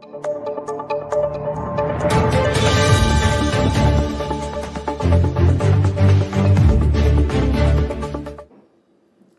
Thank you.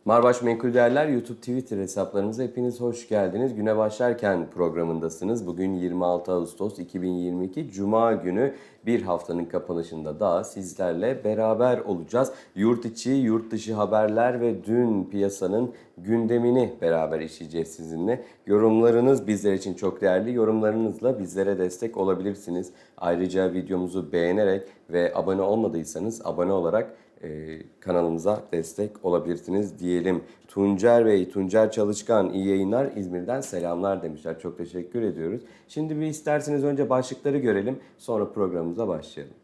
Marbaş Menkul Değerler YouTube Twitter hesaplarımıza hepiniz hoş geldiniz. Güne başlarken programındasınız. Bugün 26 Ağustos 2022 Cuma günü bir haftanın kapanışında daha sizlerle beraber olacağız. Yurt içi, yurt dışı haberler ve dün piyasanın gündemini beraber işleyeceğiz sizinle. Yorumlarınız bizler için çok değerli. Yorumlarınızla bizlere destek olabilirsiniz. Ayrıca videomuzu beğenerek ve abone olmadıysanız abone olarak e, kanalımıza destek olabilirsiniz diyelim. Tuncer Bey, Tuncer Çalışkan iyi yayınlar İzmir'den selamlar demişler. Çok teşekkür ediyoruz. Şimdi bir isterseniz önce başlıkları görelim sonra programımıza başlayalım.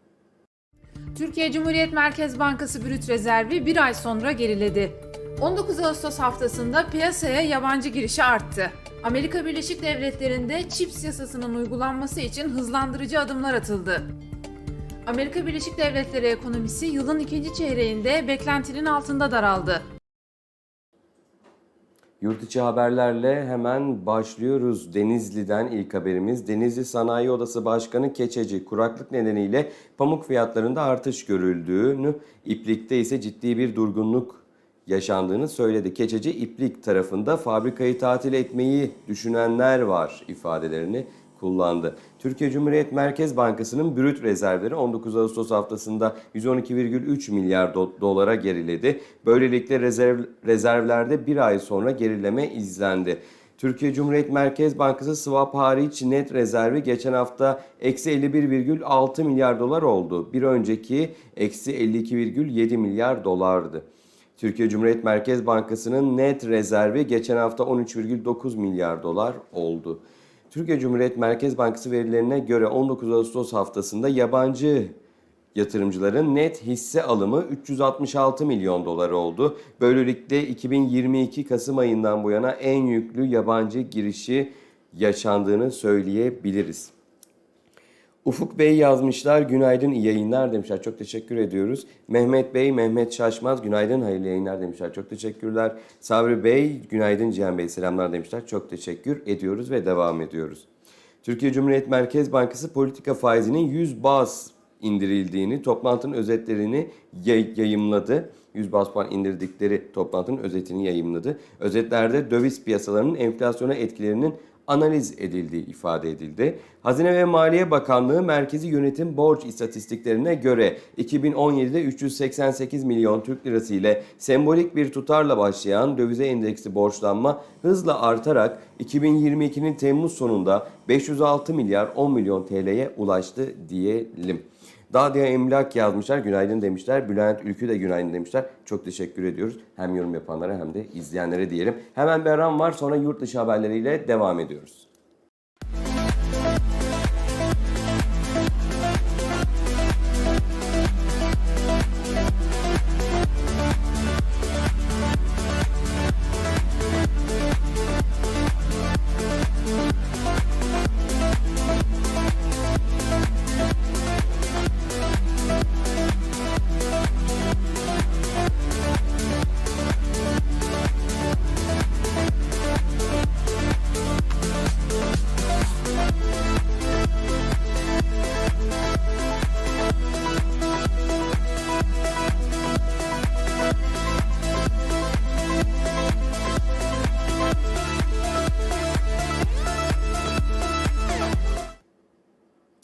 Türkiye Cumhuriyet Merkez Bankası brüt rezervi bir ay sonra geriledi. 19 Ağustos haftasında piyasaya yabancı girişi arttı. Amerika Birleşik Devletleri'nde çips yasasının uygulanması için hızlandırıcı adımlar atıldı. Amerika Birleşik Devletleri ekonomisi yılın ikinci çeyreğinde beklentinin altında daraldı. Yurt içi haberlerle hemen başlıyoruz. Denizli'den ilk haberimiz. Denizli Sanayi Odası Başkanı Keçeci kuraklık nedeniyle pamuk fiyatlarında artış görüldüğünü, iplikte ise ciddi bir durgunluk yaşandığını söyledi. Keçeci iplik tarafında fabrikayı tatil etmeyi düşünenler var ifadelerini kullandı. Türkiye Cumhuriyet Merkez Bankası'nın brüt rezervleri 19 Ağustos haftasında 112,3 milyar do- dolara geriledi. Böylelikle rezerv, rezervlerde bir ay sonra gerileme izlendi. Türkiye Cumhuriyet Merkez Bankası swap hariç net rezervi geçen hafta eksi 51,6 milyar dolar oldu. Bir önceki eksi 52,7 milyar dolardı. Türkiye Cumhuriyet Merkez Bankası'nın net rezervi geçen hafta 13,9 milyar dolar oldu. Türkiye Cumhuriyet Merkez Bankası verilerine göre 19 Ağustos haftasında yabancı yatırımcıların net hisse alımı 366 milyon dolar oldu. Böylelikle 2022 Kasım ayından bu yana en yüklü yabancı girişi yaşandığını söyleyebiliriz. Ufuk Bey yazmışlar. Günaydın iyi yayınlar demişler. Çok teşekkür ediyoruz. Mehmet Bey, Mehmet Şaşmaz. Günaydın hayırlı yayınlar demişler. Çok teşekkürler. Sabri Bey, günaydın Cihan Bey. Selamlar demişler. Çok teşekkür ediyoruz ve devam ediyoruz. Türkiye Cumhuriyet Merkez Bankası politika faizinin 100 baz indirildiğini, toplantının özetlerini yay- yayımladı. 100 baz puan indirdikleri toplantının özetini yayımladı. Özetlerde döviz piyasalarının enflasyona etkilerinin analiz edildiği ifade edildi. Hazine ve Maliye Bakanlığı Merkezi Yönetim Borç İstatistiklerine göre 2017'de 388 milyon Türk lirası ile sembolik bir tutarla başlayan dövize endeksli borçlanma hızla artarak 2022'nin Temmuz sonunda 506 milyar 10 milyon TL'ye ulaştı diyelim. Dadia Emlak yazmışlar. Günaydın demişler. Bülent Ülkü de günaydın demişler. Çok teşekkür ediyoruz. Hem yorum yapanlara hem de izleyenlere diyelim. Hemen bir aram var. Sonra yurt dışı haberleriyle devam ediyoruz.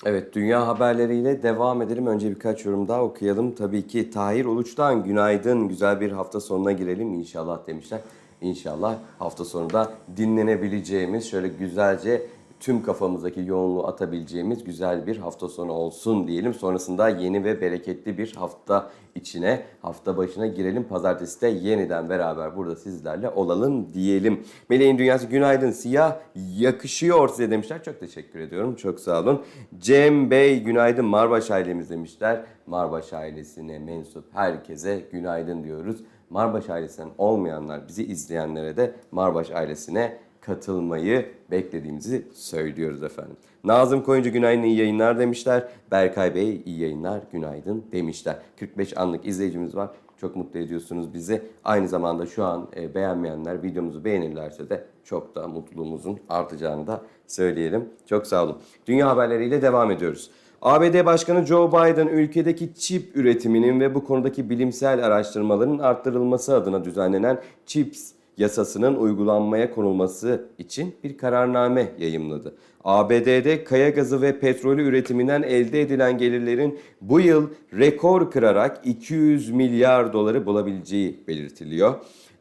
Evet, dünya haberleriyle devam edelim. Önce birkaç yorum daha okuyalım. Tabii ki Tahir Uluç'tan günaydın, güzel bir hafta sonuna girelim inşallah demişler. İnşallah hafta sonunda dinlenebileceğimiz, şöyle güzelce tüm kafamızdaki yoğunluğu atabileceğimiz güzel bir hafta sonu olsun diyelim. Sonrasında yeni ve bereketli bir hafta içine, hafta başına girelim. Pazartesi de yeniden beraber burada sizlerle olalım diyelim. Meleğin Dünyası günaydın. Siyah yakışıyor size demişler. Çok teşekkür ediyorum. Çok sağ olun. Cem Bey günaydın. Marbaş ailemiz demişler. Marbaş ailesine mensup herkese günaydın diyoruz. Marbaş ailesinden olmayanlar, bizi izleyenlere de Marbaş ailesine katılmayı beklediğimizi söylüyoruz efendim. Nazım Koyuncu günaydın iyi yayınlar demişler. Berkay Bey iyi yayınlar günaydın demişler. 45 anlık izleyicimiz var. Çok mutlu ediyorsunuz bizi. Aynı zamanda şu an e, beğenmeyenler videomuzu beğenirlerse de çok da mutluluğumuzun artacağını da söyleyelim. Çok sağ olun. Dünya haberleriyle devam ediyoruz. ABD Başkanı Joe Biden ülkedeki çip üretiminin ve bu konudaki bilimsel araştırmaların arttırılması adına düzenlenen CHIPS yasasının uygulanmaya konulması için bir kararname yayımladı. ABD'de kaya gazı ve petrolü üretiminden elde edilen gelirlerin bu yıl rekor kırarak 200 milyar doları bulabileceği belirtiliyor.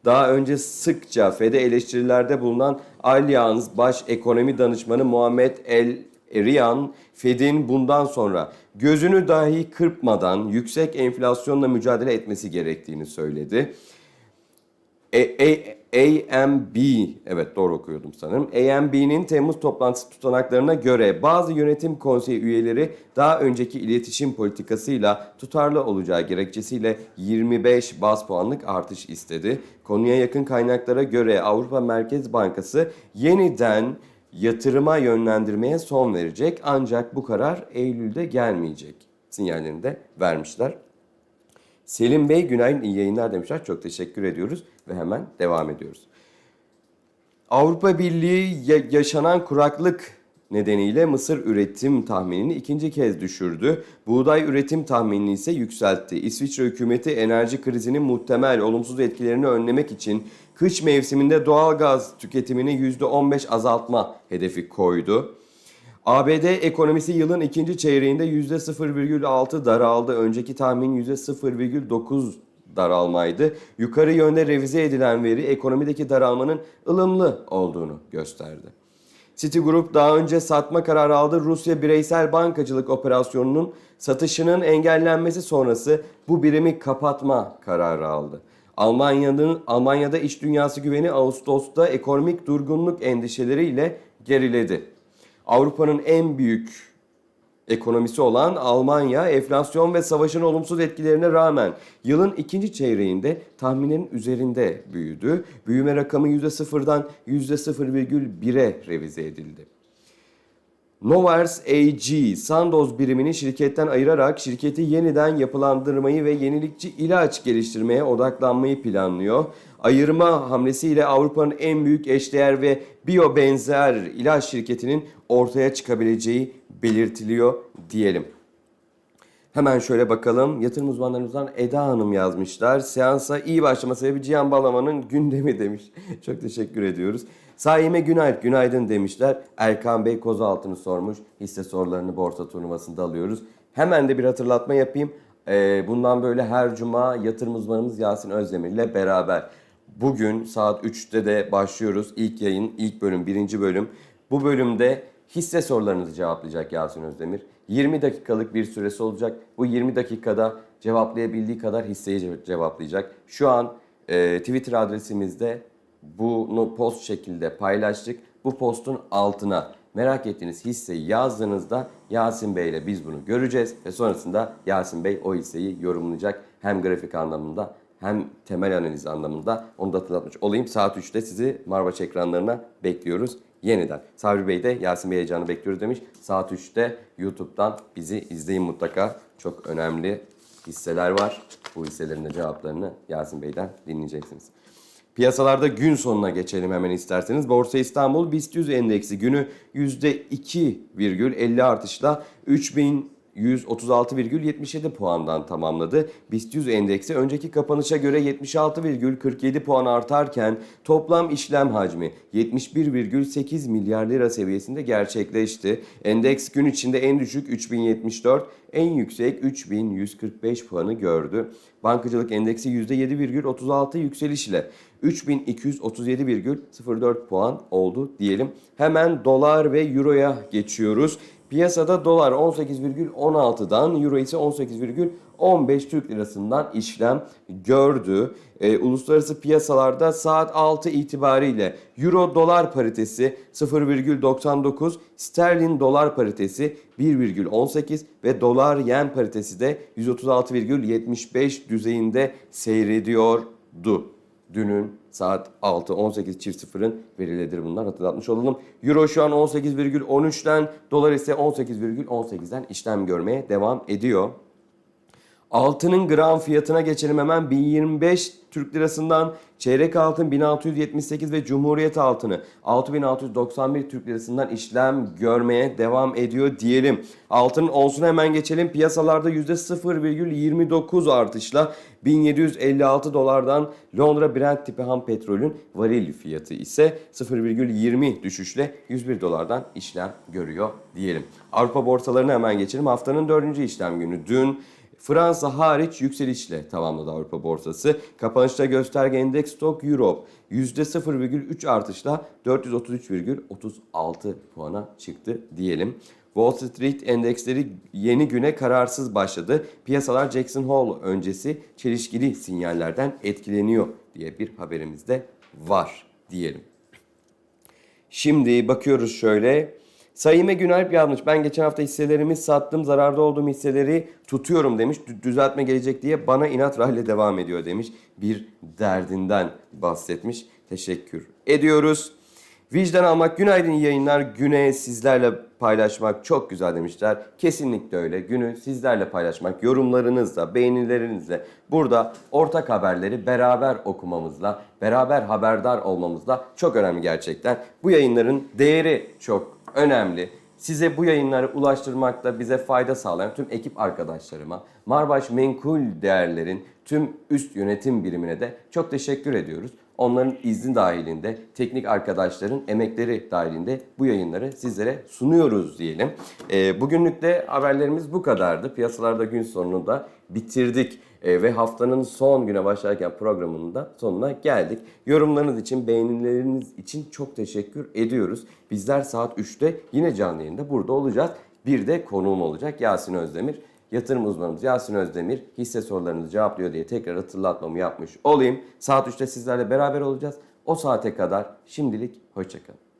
Daha önce sıkça FED'e eleştirilerde bulunan Allianz Baş Ekonomi Danışmanı Muhammed El Eriyan, Fed'in bundan sonra gözünü dahi kırpmadan yüksek enflasyonla mücadele etmesi gerektiğini söyledi. A- A- AMB, evet doğru okuyordum sanırım. AMB'nin Temmuz toplantısı tutanaklarına göre bazı yönetim konseyi üyeleri daha önceki iletişim politikasıyla tutarlı olacağı gerekçesiyle 25 bas puanlık artış istedi. Konuya yakın kaynaklara göre Avrupa Merkez Bankası yeniden yatırıma yönlendirmeye son verecek ancak bu karar Eylül'de gelmeyecek sinyallerini de vermişler. Selim Bey günaydın iyi yayınlar demişler. Çok teşekkür ediyoruz ve hemen devam ediyoruz. Avrupa Birliği ya- yaşanan kuraklık nedeniyle mısır üretim tahminini ikinci kez düşürdü. Buğday üretim tahminini ise yükseltti. İsviçre hükümeti enerji krizinin muhtemel olumsuz etkilerini önlemek için kış mevsiminde doğal gaz tüketimini %15 azaltma hedefi koydu. ABD ekonomisi yılın ikinci çeyreğinde %0,6 daraldı. Önceki tahmin %0,9 daralmaydı. Yukarı yönde revize edilen veri ekonomideki daralmanın ılımlı olduğunu gösterdi. Citigroup daha önce satma kararı aldı. Rusya bireysel bankacılık operasyonunun satışının engellenmesi sonrası bu birimi kapatma kararı aldı. Almanya'nın Almanya'da iş dünyası güveni Ağustos'ta ekonomik durgunluk endişeleriyle geriledi. Avrupa'nın en büyük ekonomisi olan Almanya enflasyon ve savaşın olumsuz etkilerine rağmen yılın ikinci çeyreğinde tahminin üzerinde büyüdü. Büyüme rakamı %0'dan %0,1'e revize edildi. Novars AG, Sandoz birimini şirketten ayırarak şirketi yeniden yapılandırmayı ve yenilikçi ilaç geliştirmeye odaklanmayı planlıyor. Ayırma hamlesiyle Avrupa'nın en büyük eşdeğer ve biyobenzer ilaç şirketinin ortaya çıkabileceği belirtiliyor diyelim. Hemen şöyle bakalım. Yatırım uzmanlarımızdan Eda Hanım yazmışlar. Seansa iyi başlama sebebi Cihan Balaman'ın gündemi demiş. Çok teşekkür ediyoruz. Saime Günay, günaydın demişler. Erkan Bey Kozaltı'nı sormuş. Hisse sorularını borsa turnuvasında alıyoruz. Hemen de bir hatırlatma yapayım. Ee, bundan böyle her cuma yatırım uzmanımız Yasin Özdemir ile beraber. Bugün saat 3'te de başlıyoruz. İlk yayın, ilk bölüm, birinci bölüm. Bu bölümde hisse sorularınızı cevaplayacak Yasin Özdemir. 20 dakikalık bir süresi olacak. Bu 20 dakikada cevaplayabildiği kadar hisseyi ce- cevaplayacak. Şu an e, Twitter adresimizde bunu post şekilde paylaştık. Bu postun altına merak ettiğiniz hisseyi yazdığınızda Yasin Bey ile biz bunu göreceğiz ve sonrasında Yasin Bey o hisseyi yorumlayacak hem grafik anlamında hem temel analiz anlamında onu da hatırlatmış olayım. Saat 3'te sizi Marbaç ekranlarına bekliyoruz yeniden. Sabri Bey de Yasin Bey heyecanı bekliyoruz demiş. Saat 3'te YouTube'dan bizi izleyin mutlaka. Çok önemli hisseler var. Bu hisselerin de cevaplarını Yasin Bey'den dinleyeceksiniz. Piyasalarda gün sonuna geçelim hemen isterseniz. Borsa İstanbul BIST 100 endeksi günü %2,50 artışla 3136,77 puandan tamamladı. BIST 100 endeksi önceki kapanışa göre 76,47 puan artarken toplam işlem hacmi 71,8 milyar lira seviyesinde gerçekleşti. Endeks gün içinde en düşük 3074, en yüksek 3145 puanı gördü. Bankacılık endeksi %7,36 yükseliş ile 3237,04 puan oldu diyelim. Hemen dolar ve euroya geçiyoruz. Piyasada dolar 18,16'dan, euro ise 18,15 Türk lirasından işlem gördü. Ee, uluslararası piyasalarda saat 6 itibariyle euro dolar paritesi 0,99, sterlin dolar paritesi 1,18 ve dolar yen paritesi de 136,75 düzeyinde seyrediyordu. Dünün saat 6.18 çift sıfırın verileridir bunlar hatırlatmış olalım. Euro şu an 18,13'ten dolar ise 18,18'den işlem görmeye devam ediyor. Altının gram fiyatına geçelim hemen 1025 Türk lirasından çeyrek altın 1678 ve Cumhuriyet altını 6691 Türk lirasından işlem görmeye devam ediyor diyelim. Altının onsuna hemen geçelim. Piyasalarda %0,29 artışla 1756 dolardan Londra Brent tipi ham petrolün varil fiyatı ise 0,20 düşüşle 101 dolardan işlem görüyor diyelim. Avrupa borsalarına hemen geçelim. Haftanın dördüncü işlem günü dün Fransa hariç yükselişle tamamladı Avrupa borsası. Kapanışta gösterge endeks Stock Europe %0,3 artışla 433,36 puana çıktı diyelim. Wall Street endeksleri yeni güne kararsız başladı. Piyasalar Jackson Hole öncesi çelişkili sinyallerden etkileniyor diye bir haberimiz de var diyelim. Şimdi bakıyoruz şöyle. Sayime Günalp yazmış. Ben geçen hafta hisselerimi sattım. Zararda olduğum hisseleri tutuyorum demiş. Dü- Düzeltme gelecek diye bana inat rahle devam ediyor demiş. Bir derdinden bahsetmiş. Teşekkür ediyoruz. Vicdan almak, günaydın yayınlar. Güne sizlerle paylaşmak çok güzel demişler. Kesinlikle öyle. Günü sizlerle paylaşmak, yorumlarınızla, beğenilerinizle, burada ortak haberleri beraber okumamızla, beraber haberdar olmamızla çok önemli gerçekten. Bu yayınların değeri çok önemli. Size bu yayınları ulaştırmakta bize fayda sağlayan tüm ekip arkadaşlarıma, Marbaş Menkul Değerler'in tüm üst yönetim birimine de çok teşekkür ediyoruz. Onların izni dahilinde, teknik arkadaşların emekleri dahilinde bu yayınları sizlere sunuyoruz diyelim. Ee, bugünlük de haberlerimiz bu kadardı. Piyasalarda gün sonunda bitirdik. Ee, ve haftanın son güne başlarken programının da sonuna geldik. Yorumlarınız için, beğenileriniz için çok teşekkür ediyoruz. Bizler saat 3'te yine canlı yayında burada olacağız. Bir de konuğum olacak Yasin Özdemir. Yatırım uzmanımız Yasin Özdemir hisse sorularınızı cevaplıyor diye tekrar hatırlatmamı yapmış olayım. Saat 3'te sizlerle beraber olacağız. O saate kadar şimdilik hoşçakalın.